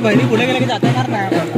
बहिणी पुढे गेले की जाता येणार नाही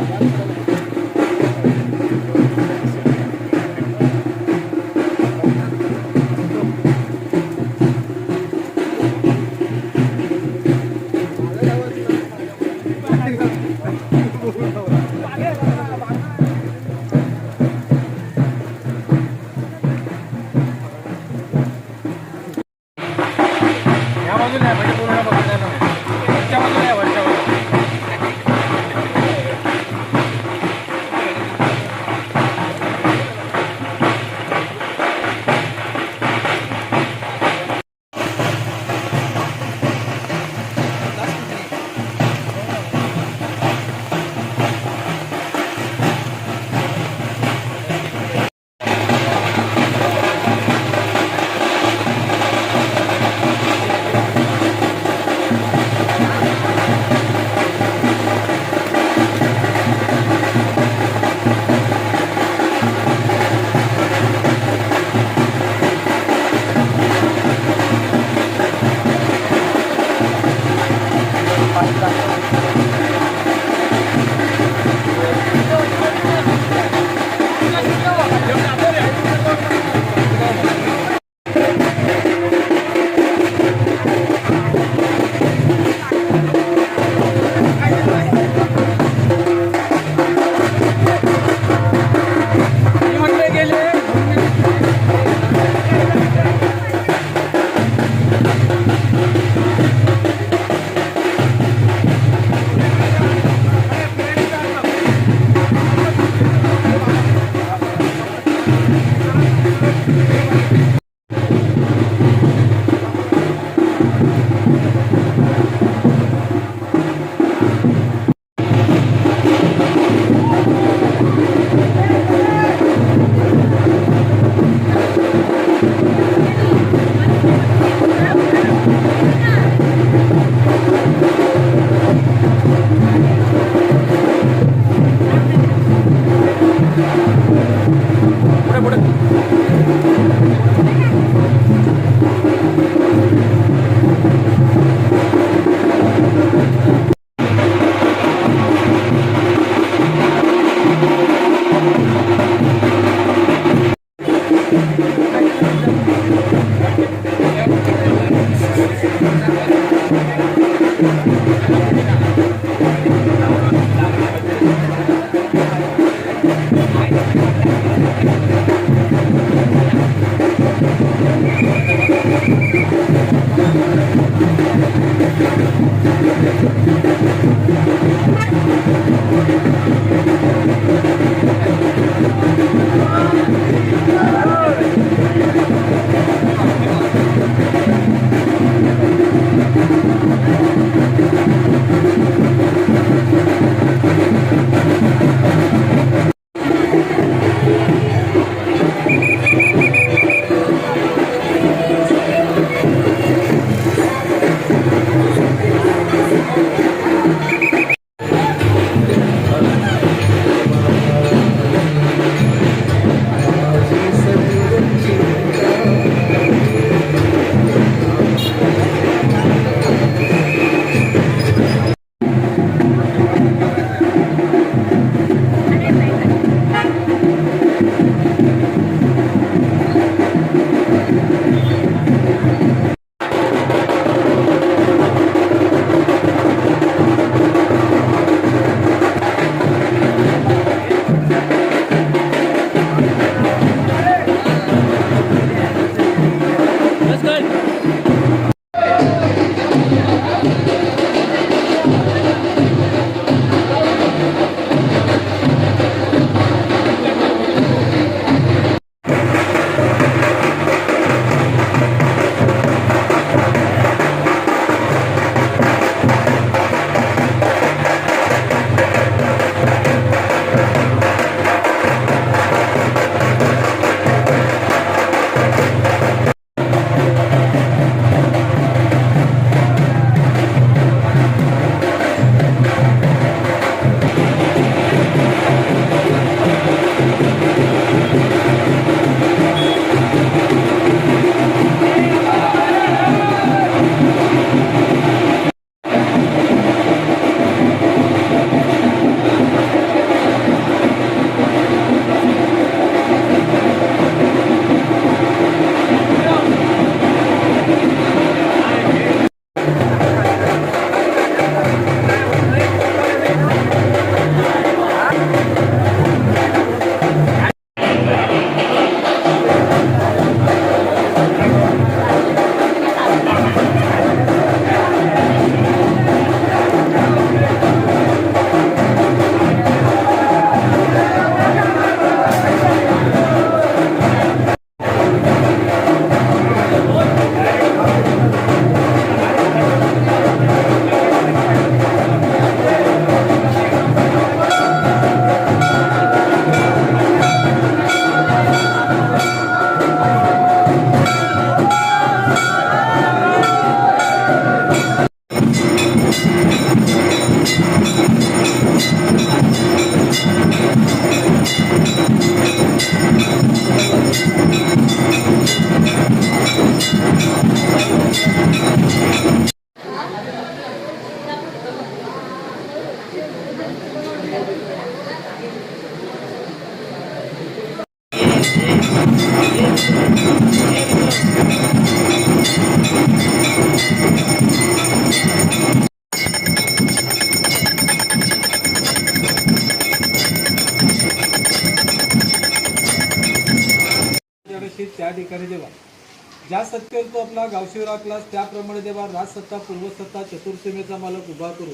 ज्या सत्तेवर तो आपला गावशी राखलास त्याप्रमाणे देवा राजसत्ता पूर्वसत्ता चतुर्सीमेचा मालक उभा करू.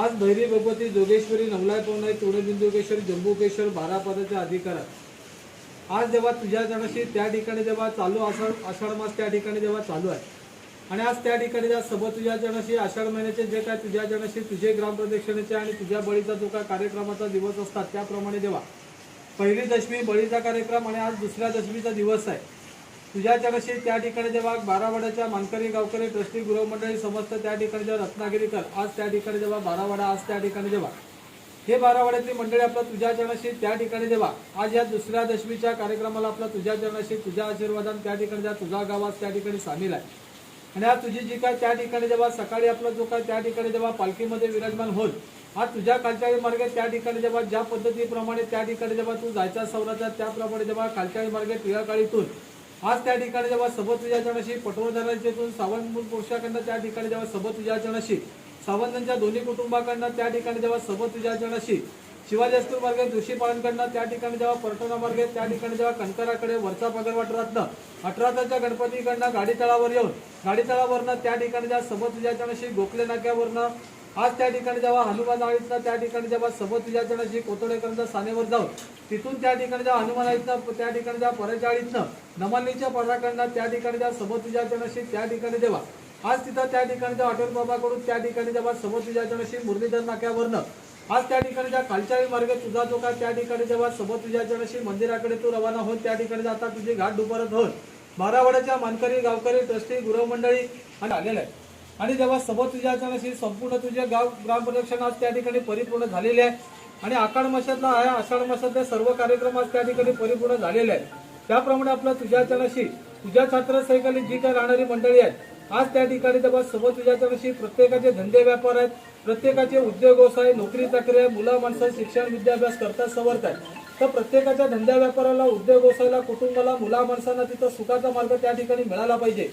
आज भैरी भगवती जोगेश्वरी नवलाय पवनाई तोडबिंदुकेश्वर जम्बुकेश्वर बारापदाच्या अधिकारात. आज जेव्हा तुझ्या जणाशी त्या ठिकाणी जेव्हा चालू आषाढ आषाढ मास त्या ठिकाणी जेव्हा चालू आहे. आणि आज त्या ठिकाणी ज्या सभा तुझ्या जणाशी आषाढ महिन्याचे जे काय तुझ्या जणाशी तुझे ग्रामप्रदक्षिणेचे आणि तुझ्या बळीचा जो काय कार्यक्रमाचा दिवस असतात त्याप्रमाणे जेव्हा पहिली दशमी बळीचा कार्यक्रम आणि आज दुसऱ्या दशमीचा दिवस आहे. तुझ्या कशी त्या ठिकाणी जेव्हा बारावाड्याच्या मानकरी गावकरी ट्रस्टी गृहमंडळी समस्त त्या ठिकाणी जेव्हा रत्नागिरीकर आज त्या ठिकाणी जेव्हा बारावाडा आज त्या ठिकाणी जेव्हा हे बारावाड्यातली मंडळी आपलं तुझ्या चरणाशी त्या ठिकाणी जेव्हा आज या दुसऱ्या दशमीच्या कार्यक्रमाला आपला तुझ्या चरणाशी तुझ्या आशीर्वादान त्या ठिकाणी जेव्हा तुझा गावात त्या ठिकाणी सामील आहे आणि आज तुझी जी काय त्या ठिकाणी जेव्हा सकाळी आपला जो काय त्या ठिकाणी जेव्हा पालखीमध्ये विराजमान होल हा तुझ्या कालचाळी मार्गे त्या ठिकाणी जेव्हा ज्या पद्धतीप्रमाणे त्या ठिकाणी जेव्हा तू जायचा सवराचा त्याप्रमाणे जेव्हा कालचाळी मार्गे टिळाकाळीतून आज त्या ठिकाणी जेव्हा सबत विजयाचरणाशी पटवर्धनाच्यातून पटवर्धनांच्यातून सावंत पुरुषाकडनं त्या ठिकाणी जेव्हा सबत विजयाचरणाशी सावंतांच्या दोन्ही कुटुंबाकडनं त्या ठिकाणी जेव्हा सबत विजयाचरणाशी शिवाजी अस्कूल मार्गे जोशीपाळकडनं त्या ठिकाणी जेव्हा परटोना मार्गे त्या ठिकाणी जेव्हा कणकराकडे वरचा पगरवाटरातनं अठराचा गणपतीकडनं गाडी तळावर येऊन गाडी तळावरनं त्या ठिकाणी जेव्हा सबत विजयाचरणाशी गोखले नाक्यावरनं आज त्या ठिकाणी जेव्हा हनुमान आळीतनं त्या ठिकाणी जेव्हा सबत तुझ्या कोतोडेकरांच्या सानेवर जाऊन तिथून त्या ठिकाणी जेव्हा हनुमान आळीतनं त्या ठिकाणी जेव्हा परच्या आळीतनं नमानीच्या पराकडनं त्या ठिकाणी जेव्हा सबत तुझ्या त्या ठिकाणी जेव्हा आज तिथं त्या ठिकाणी जेव्हा अटल बाबाकडून त्या ठिकाणी जेव्हा सबत तुझ्या मुरलीधर नाक्यावरनं आज त्या ठिकाणी ज्या कालचाळी मार्गे तुझा जो का त्या ठिकाणी जेव्हा सोबत तुझ्या मंदिराकडे तू रवाना होऊन त्या ठिकाणी आता तुझी घाट दुपारत होऊन बारावाड्याच्या मानकरी गावकरी ट्रस्टी गृहमंडळी आणि आलेले आहे आणि जेव्हा सोबत तुझ्या जणाशी संपूर्ण तुझे गाव ग्रामप्रदक्षिण आज त्या ठिकाणी परिपूर्ण झालेले आहे आणि आषाढ मासातला आहे आषाढ मासातले सर्व कार्यक्रम आज त्या ठिकाणी परिपूर्ण झालेले आहेत. त्याप्रमाणे आपला तुझ्या जणाशी तुझ्या छात्रसैकाली जी काही राहणारी मंडळी आहेत आज त्या ठिकाणी जेव्हा सोबत तुझ्या जणाशी प्रत्येकाचे धंदे व्यापार आहेत प्रत्येकाचे उद्योग व्यवसाय नोकरी चाकरी आहे मुलं माणसं शिक्षण विद्याभ्यास करतात सवरत आहेत तर प्रत्येकाच्या धंद्या व्यापाराला उद्योग व्यवसायाला कुटुंबाला मुला माणसांना तिथं सुखाचा मार्ग त्या ठिकाणी मिळाला पाहिजे.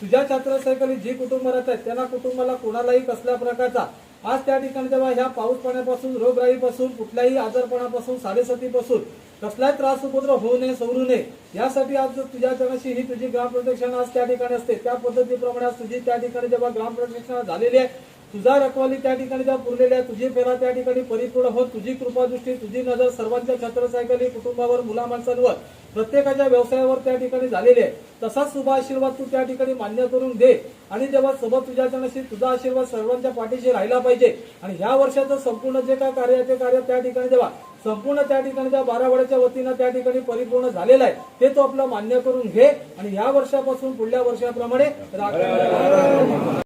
तुझ्या छात्रसैकली जी कुटुंब राहत आहेत त्यांना कुटुंबाला कोणालाही कसल्या प्रकारचा आज त्या ठिकाणी जेव्हा ह्या पाऊस पाण्यापासून रोगराईपासून कुठल्याही आजारपणापासून साडेसतीपासून कसलाही त्रास उपद्र होऊ नये सवरू नये यासाठी आज तुझ्या जणाशी ही तुझी ग्रामप्रदक्षिणा आज त्या ठिकाणी असते. त्या पद्धतीप्रमाणे आज तुझी त्या ठिकाणी जेव्हा ग्रामप्रदक्षिणा झालेली आहे तुझा रखवाली त्या ठिकाणी त्या पुरलेल्या तुझी फेरा त्या ठिकाणी परिपूर्ण होत तुझी कृपादृष्टी तुझी नजर सर्वांच्या छत्रसायकली कुटुंबावर मुला माणसांवर प्रत्येकाच्या व्यवसायावर त्या ठिकाणी झालेले आहे. तसाच शुभ आशीर्वाद तू त्या ठिकाणी मान्य करून दे आणि जेव्हा सोबत तुझ्या जनाशी तुझा आशीर्वाद सर्वांच्या पाठीशी राहिला पाहिजे आणि ह्या वर्षाचं संपूर्ण जे काय कार्य आहे ते कार्य त्या ठिकाणी जेव्हा संपूर्ण त्या ठिकाणी ज्या बारावड्याच्या वतीनं त्या ठिकाणी परिपूर्ण झालेलं आहे. ते तो आपलं मान्य करून घे. आणि ह्या वर्षापासून पुढल्या वर्षाप्रमाणे राख-